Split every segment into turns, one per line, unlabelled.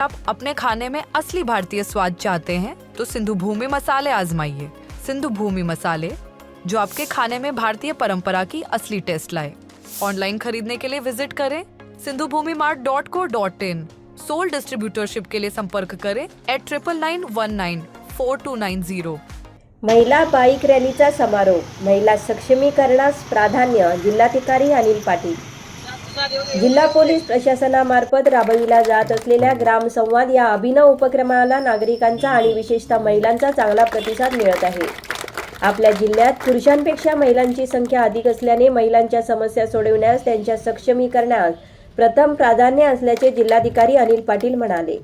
आप अपने खाने में असली भारतीय स्वाद चाहते हैं तो सिंधु भूमि मसाले आजमाइए। सिंधु भूमि मसाले, जो आपके खाने में भारतीय परंपरा की असली टेस्ट लाए। ऑनलाइन खरीदने के लिए विज़िट करें Sindhu Bhumi mart dot co dot in. Sole distributorship के लिए संपर्क करें at triple nine one nine four two nine zero
महिला बाईक रॅलीचा समारोप। महिला सक्षमीकरणास प्राधान्य जिल्हाधिकारी अनिल पाटील। जिल्हा पोलीस प्रशासनामार्फत राबविला जात असलेल्या ग्राम संवाद या अभिनव उपक्रमाला नागरिकांचा आणि विशेषतः महिलांचा चांगला प्रतिसाद मिळत आहे. आपल्या जिल्ह्यात पुरुषांपेक्षा महिलांची संख्या अधिक असल्याने महिलांच्या समस्या सोडविण्यास त्यांच्या सक्षमीकरणास प्रथम प्राधान्य असल्याचे जिल्हाधिकारी अनिल पाटील म्हणाले.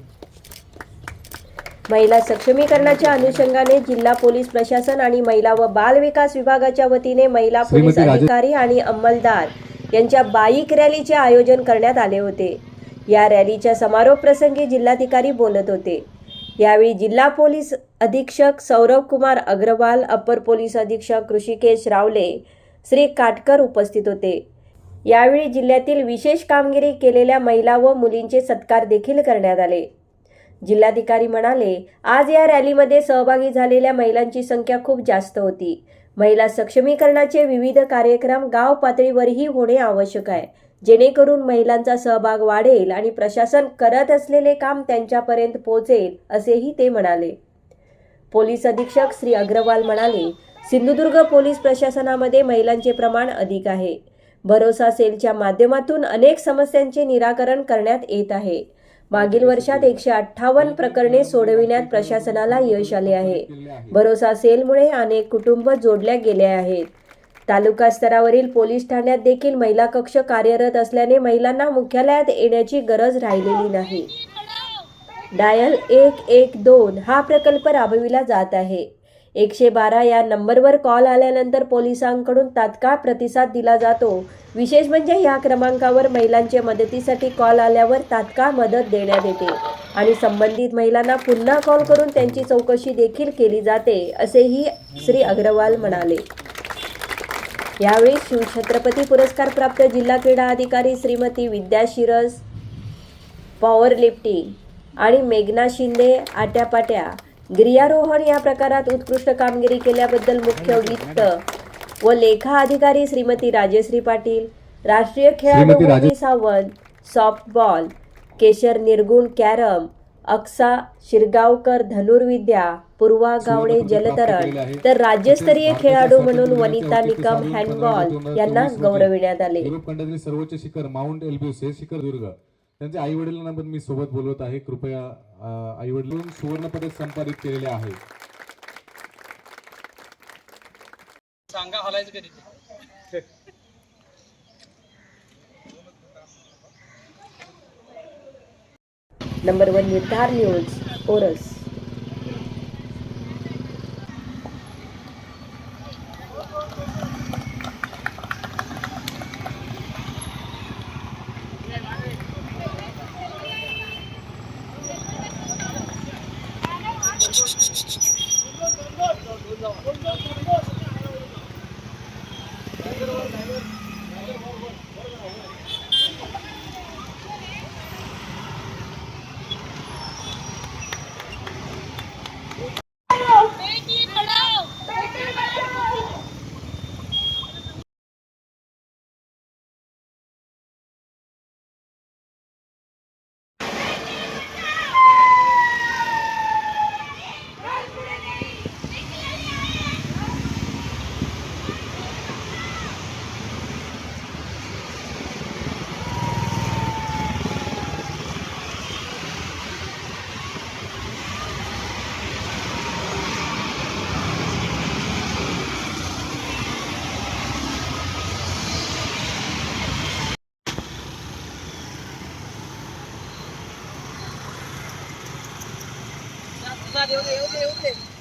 महिला सक्षमीकरणाच्या अनुषंगाने जिल्हा पोलीस प्रशासन आणि महिला व बाल विकास विभागाच्या वतीने महिला पोलीस अधिकारी आणि अंमलदार यांच्या बाईक रॅलीचे आयोजन करण्यात आले होते. या रॅलीच्या समारोप प्रसंगी जिल्हाधिकारी बोलत होते. यावेळी जिल्हा पोलीस अधीक्षक सौरभ कुमार अग्रवाल अपर पोलीस अधीक्षक ऋषिकेश रावले श्री काटकर उपस्थित होते. यावेळी जिल्ह्यातील विशेष कामगिरी केलेल्या महिला व मुलींचे सत्कार देखील करण्यात आले. जिल्हाधिकारी म्हणाले आज या रॅलीमध्ये सहभागी झालेल्या महिलांची संख्या खूप जास्त होती. महिला सक्षमीकरणाचे विविध कार्यक्रम गाव पातळीवरही होणे आवश्यक आहे. जेणेकरून महिलांचा सहभाग वाढेल आणि प्रशासन करत असलेले काम त्यांच्यापर्यंत पोहोचेल असेही ते म्हणाले. पोलीस अधीक्षक श्री अग्रवाल म्हणाले सिंधुदुर्ग पोलीस प्रशासनामध्ये महिलांचे प्रमाण अधिक आहे. भरोसा सेलच्या माध्यमातून अनेक समस्यांचे निराकरण करण्यात येत आहे. मागील वर्षात एकशे अठ्ठावन्न प्रकरणे सोडविण्यात प्रशासनाला यश आले आहे. भरोसा सेलमुळे अनेक कुटुंब जोडल्या गेले आहेत. तालुका स्तरावरील पोलीस ठाण्यात देखील महिला कक्ष कार्यरत असल्याने महिलांना मुख्यालयात येण्याची गरज राहिलेली नाही. डायल एक एक दोन हा प्रकल्प राबविला जात आहे. एकशे बारा या नंबरवर कॉल आल्यानंतर पोलिसांकडून तात्काळ प्रतिसाद दिला जातो. विशेष म्हणजे या क्रमांकावर महिलांच्या मदतीसाठी कॉल आल्यावर तात्काळ मदत देण्यात येते आणि संबंधित महिलांना पुन्हा कॉल करून त्यांची चौकशी देखील केली जाते असेही श्री अग्रवाल म्हणाले. यावेळी शिवछत्रपती पुरस्कार प्राप्त जिल्हा क्रीडा अधिकारी श्रीमती विद्या शिरस पॉवर लिफ्टिंग आणि मेघना शिंदे आट्यापाट्या गिर्यारोहण या प्रकारात उत्कृष्ट कामगिरी केल्याबद्दल मुख्य वित्त व लेखा अधिकारी श्रीमती राजश्री पाटील राष्ट्रीय खेळाडू सावंत सॉफ्टबॉल केशर निर्गुण कॅरम अक्सा शिरगावकर धनुर्विद्या पूर्वा गावडे जलतरण. तर राज्यस्तरीय खेळाडू म्हणून वनिता निकम हँडबॉल यांना गौरविण्यात आले
सर्वोच्च शिखर माउंट एल्ब्रुस हे शिखर दुर्ग त्यांचे आई वडिलांना पण मी सोबत बोलवत आहे. कृपया आई वडील सुवर्ण पदक संपादित केलेले आहे.
सांगा हलायचं कधी?
नंबर वन निर्धार न्यूज ओरस.
વરસાદ એવું એવું એવું